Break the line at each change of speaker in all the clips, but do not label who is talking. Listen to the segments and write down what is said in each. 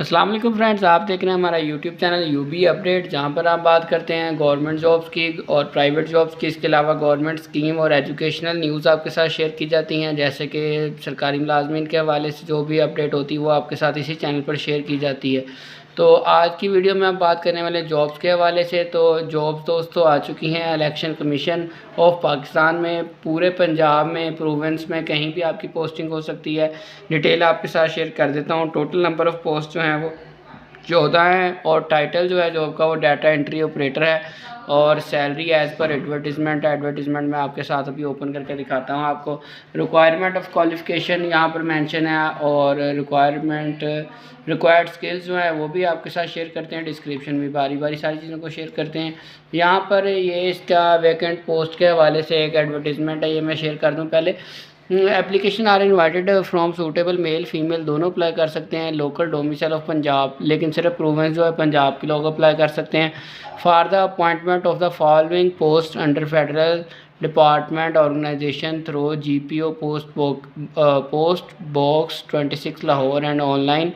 वालेकुम फ्रेंड्स, आप देख रहे हैं हमारा YouTube channel U B update जहाँ पर आप बात करते हैं गवर्नमेंट जॉब्स की और प्राइवेट जॉब्स की। इसके अलावा गवर्नमेंट स्कीम और एजुकेशनल न्यूज़ आपके साथ शेयर की जाती हैं, जैसे कि सरकारी मुलाजमीन के हवाले से जो भी अपडेट होती है, वो आपके साथ इसी चैनल पर शेयर की जाती है। तो आज की वीडियो में हम बात करने वाले जॉब्स के हवाले से। तो जॉब्स दोस्तों आ चुकी हैं इलेक्शन कमीशन ऑफ़ पाकिस्तान में। पूरे पंजाब में प्रोवेंस में कहीं भी आपकी पोस्टिंग हो सकती है। डिटेल आपके साथ शेयर कर देता हूँ। टोटल नंबर ऑफ़ पोस्ट जो हैं वो चौदह हैं और टाइटल जो है जॉब का वो डाटा एंट्री ऑपरेटर है। और salary as per advertisement advertisement में आपके साथ अभी ओपन करके दिखाता हूँ आपको। रिक्वायरमेंट ऑफ़ क्वालिफ़िकेशन यहाँ पर मेंशन है और रिक्वायरमेंट रिक्वायर्ड स्किल्स जो हैं वो भी आपके साथ शेयर करते हैं डिस्क्रिप्शन में बारी बारी सारी चीज़ों को शेयर करते हैं। यहाँ पर ये इसका वैकेंट पोस्ट के हवाले से एक एडवर्टीज़मेंट है, ये मैं शेयर कर दूँ पहले। Application are invited from suitable male female दोनों अप्लाई कर सकते हैं। लोकल डोमिसल ऑफ़ पंजाब लेकिन सिर्फ़ प्रोवेंस जो है पंजाब के लोग अप्लाई कर सकते हैं। For the appointment of the following post under federal department organisation through G P O post post box twenty six Lahore and online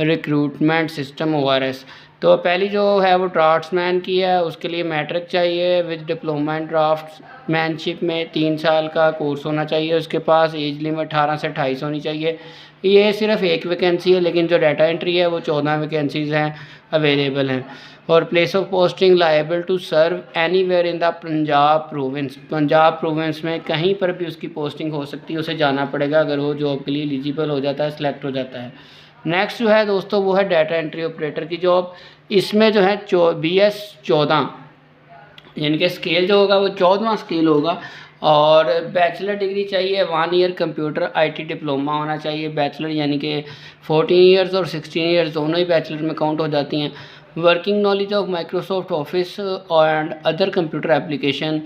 recruitment system O R S तो पहली जो है वो ड्राफ्ट्समैन की है, उसके लिए मैट्रिक चाहिए, with diploma in draftsmanship में तीन साल का कोर्स होना चाहिए उसके पास, एज लिमिट अठारह से अट्ठाईस होनी चाहिए। ये सिर्फ़ एक वैकेंसी है, लेकिन जो डाटा एंट्री है वो चौदह वैकेंसीज़ हैं, अवेलेबल हैं। और place of posting liable to serve anywhere in the Punjab province Punjab province में कहीं पर भी उसकी पोस्टिंग हो सकती है, उसे जाना पड़ेगा, अगर वो जॉब के लिए एलिजिबल हो जाता है सेलेक्ट हो जाता है। नेक्स्ट जो है दोस्तों वो है डाटा एंट्री ऑपरेटर की जॉब इसमें जो है चौ बी एस चौदह, यानी कि स्केल जो होगा वो चौदहवा स्केल होगा और बैचलर डिग्री चाहिए one year computer IT diploma होना चाहिए बैचलर यानी कि फोर्टीन ईयर्स और सिक्सटीन ईयर्स दोनों ही बैचलर में काउंट हो जाती हैं. Working knowledge of Microsoft office and other computer application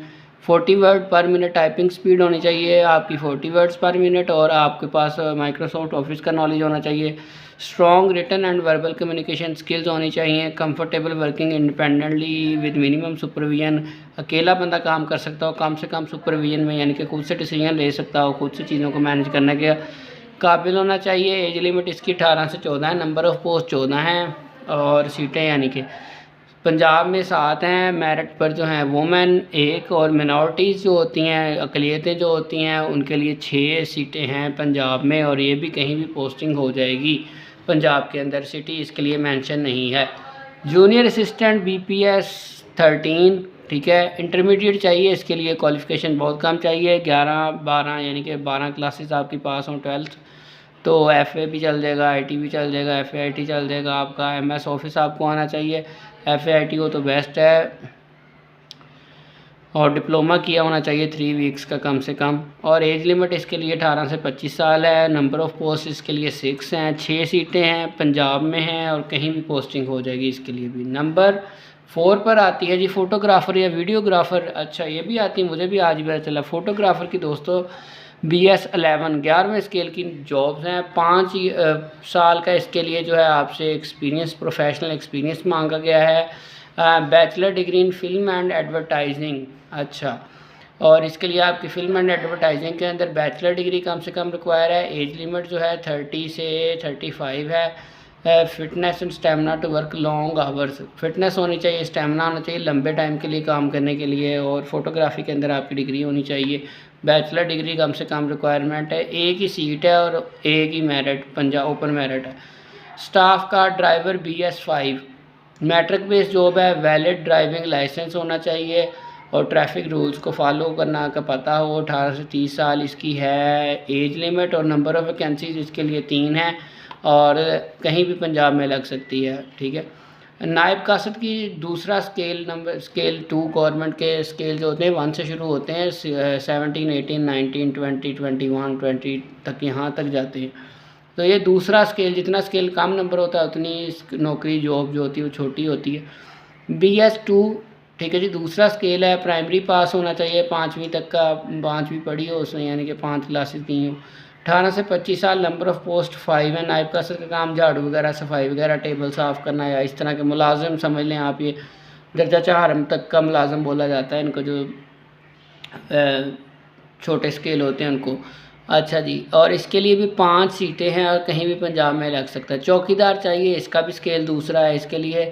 forty word per minute typing speed होनी चाहिए, आपकी फोर्टी वर्ड्स पर मिनट और आपके पास माइक्रोसॉफ्ट ऑफ़िस का नॉलेज होना चाहिए। Strong return and verbal communication skills होनी चाहिए। Comfortable working independently with minimum supervision अकेला बंदा काम कर सकता हो, कम से कम सुपरविजन में, यानी कि खुद से डिसीज़न ले सकता हो, खुद से चीज़ों को मैनेज करने के। काबिल होना चाहिए एज लिमिट इसकी अठारह से चौदह है नंबर ऑफ़ पोस्ट चौदह हैं, और सीटें, यानी कि पंजाब में सात हैं मेरिट पर जो हैं वोमेन एक और मिनॉरिटीज़ जो होती हैं अकलीतें जो होती हैं, उनके लिए छः सीटें हैं पंजाब में और ये भी कहीं भी पोस्टिंग हो जाएगी। पंजाब के अंदर सिटी इसके लिए मेंशन नहीं है। जूनियर असिस्टेंट बीपीएस थर्टीन ठीक है? इंटरमीडिएट चाहिए, इसके लिए क्वालिफ़िकेशन बहुत कम चाहिए। ग्यारह, बारह, यानी कि बारह क्लासेस आपकी पास हों ट्वेल्थ तो एफ़ ए भी चल जाएगा आई टी भी चल जाएगा एफ़ ए आई टी चल जाएगा, आपका एम एस ऑफ़िस आपको आना चाहिए। एफ़ ए आई टी हो तो बेस्ट है। और डिप्लोमा किया होना चाहिए थ्री वीक्स का कम से कम। और एज लिमिट इसके लिए अठारह से पच्चीस साल है। नंबर ऑफ़ पोस्ट इसके लिए सिक्स हैं। छः सीटें हैं। पंजाब में हैं और कहीं भी पोस्टिंग हो जाएगी इसके लिए भी। नंबर फोर पर आती है जी फ़ोटोग्राफ़र या वीडियोग्राफ़र अच्छा ये भी आती है। मुझे भी आज पता चला। फ़ोटोग्राफ़र की दोस्तों बी एस अलेवन ग्यारहवें स्केल की जॉब्स हैं। पाँच साल का इसके लिए जो है आपसे एक्सपीरियंस प्रोफेशनल एक्सपीरियंस मांगा गया है। Bachelor degree in film and advertising अच्छा। और इसके लिए आपकी फ़िल्म एंड एडवर्टाइजिंग के अंदर बैचलर डिग्री कम से कम रिक्वायर है। एज लिमिट जो है थर्टी से थर्टी फाइव है। Fitness and stamina to work long hours fitness होनी चाहिए स्टेमिना होना चाहिए, लंबे टाइम के लिए काम करने के लिए और फोटोग्राफी के अंदर आपकी डिग्री होनी चाहिए। बैचलर डिग्री कम से कम रिक्वायरमेंट है, एक ही सीट है और एक ही मेरिट पंजाब ओपन मेरिट है। स्टाफ का driver B S five matric based job है वैलिड ड्राइविंग लाइसेंस होना चाहिए और ट्रैफ़िक रूल्स को फॉलो करना का पता हो, अठारह से तीस साल इसकी है एज लिमिट और नंबर ऑफ़ वैकेंसीज इसके लिए तीन है। और कहीं भी पंजाब में लग सकती है, ठीक है। नायब कासत की दूसरा scale number scale two government के स्केल जो होते हैं वन से शुरू होते हैं seventeen eighteen nineteen twenty twenty one twenty तक यहाँ तक जाते हैं। तो ये दूसरा स्केल जितना स्केल कम नंबर होता है, उतनी नौकरी जॉब जो होती है, वो छोटी होती है। बी एस टू ठीक है जी, दूसरा स्केल है प्राइमरी पास होना चाहिए, पाँचवीं तक का, पाँचवीं पढ़ी हो उसमें यानी कि पाँच क्लासेस की हो। अठारह से पच्चीस साल नंबर ऑफ़ पोस्ट फाइव है। नायब का का काम झाड़ू वगैरह, सफ़ाई वगैरह टेबल साफ़ करना या इस तरह के मुलाजिम समझ लें आप, ये दर्जा चार तक का मुलाजम बोला जाता है। इनको जो छोटे स्केल होते हैं उनको। अच्छा जी, और इसके लिए भी पाँच सीटें हैं और कहीं भी पंजाब में लग सकता है। चौकीदार चाहिए, इसका भी स्केल दूसरा है। इसके लिए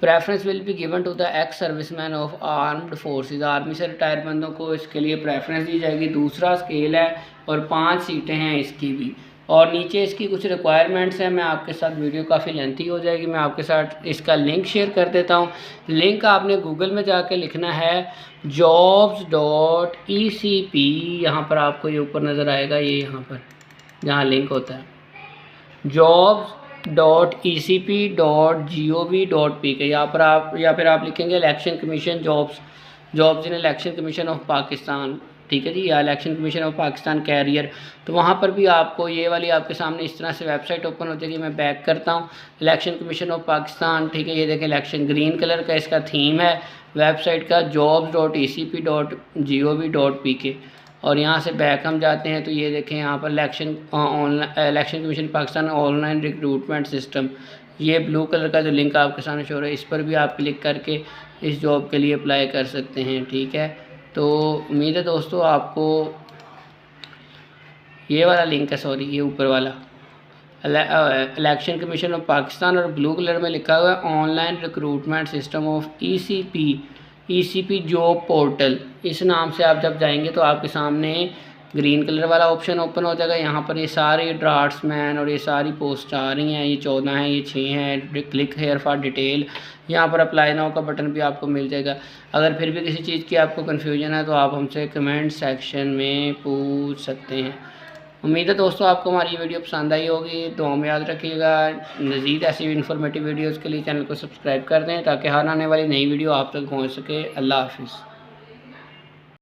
preference will be given to the ex serviceman of armed forces army से रिटायर बंदों को इसके लिए प्रेफरेंस दी जाएगी। दूसरा स्केल है और पाँच सीटें हैं इसकी भी। और नीचे इसकी कुछ रिक्वायरमेंट्स हैं, मैं आपके साथ वीडियो काफ़ी लेंथी हो जाएगी। मैं आपके साथ इसका लिंक शेयर कर देता हूँ। लिंक आपने गूगल में जाके लिखना है jobs dot E C P यहाँ पर आपको ये ऊपर नज़र आएगा, ये यहाँ पर, जहाँ लिंक होता है। Jobs dot E C P dot G O V dot P K यहाँ पर आप, या फिर आप लिखेंगे election commission jobs jobs in election commission of Pakistan ठीक है जी, या election commission of Pakistan career. तो वहाँ पर भी आपको ये वाली आपके सामने इस तरह से वेबसाइट ओपन हो जाएगी मैं बैक करता हूँ। इलेक्शन कमीशन ऑफ़ पाकिस्तान, ठीक है, ये देखें, इलेक्शन ग्रीन कलर का इसका थीम है। वेबसाइट का jobs dot E C P dot G O V dot P K और यहाँ से बैक हम जाते हैं तो ये देखें, यहाँ पर election online election commission Pakistan online recruitment system. ये ब्लू कलर का जो लिंक आपके सामने शो रहा है, इस पर भी आप क्लिक करके इस जॉब के लिए अप्लाई कर सकते हैं, ठीक है। तो उम्मीद है दोस्तों आपको ये वाला लिंक है सॉरी ये ऊपर वाला। इलेक्शन कमीशन ऑफ़ पाकिस्तान और ब्लू कलर में लिखा हुआ है online recruitment system of ECP ECP job portal इस नाम से आप जब जाएँगे तो आपके सामने ग्रीन कलर वाला ऑप्शन ओपन हो जाएगा। यहाँ पर ये सारे ड्राफ्ट्समैन और ये सारी पोस्ट आ रही हैं। ये चौदह हैं, ये छः हैं क्लिक हेयर फॉर डिटेल। यहाँ पर अप्लाई नाउ का बटन भी आपको मिल जाएगा। अगर फिर भी किसी चीज़ की आपको कन्फ्यूज़न है तो आप हमसे कमेंट सेक्शन में पूछ सकते हैं। उम्मीद है दोस्तों आपको हमारी ये वीडियो पसंद आई होगी। तो में याद रखिएगा। मज़ीद ऐसी इन्फॉर्मेटिव वीडियोज़ के लिए चैनल को सब्सक्राइब कर दें, ताकि हर आने वाली नई वीडियो आप तक पहुँच सके। अल्लाह हाफिज़।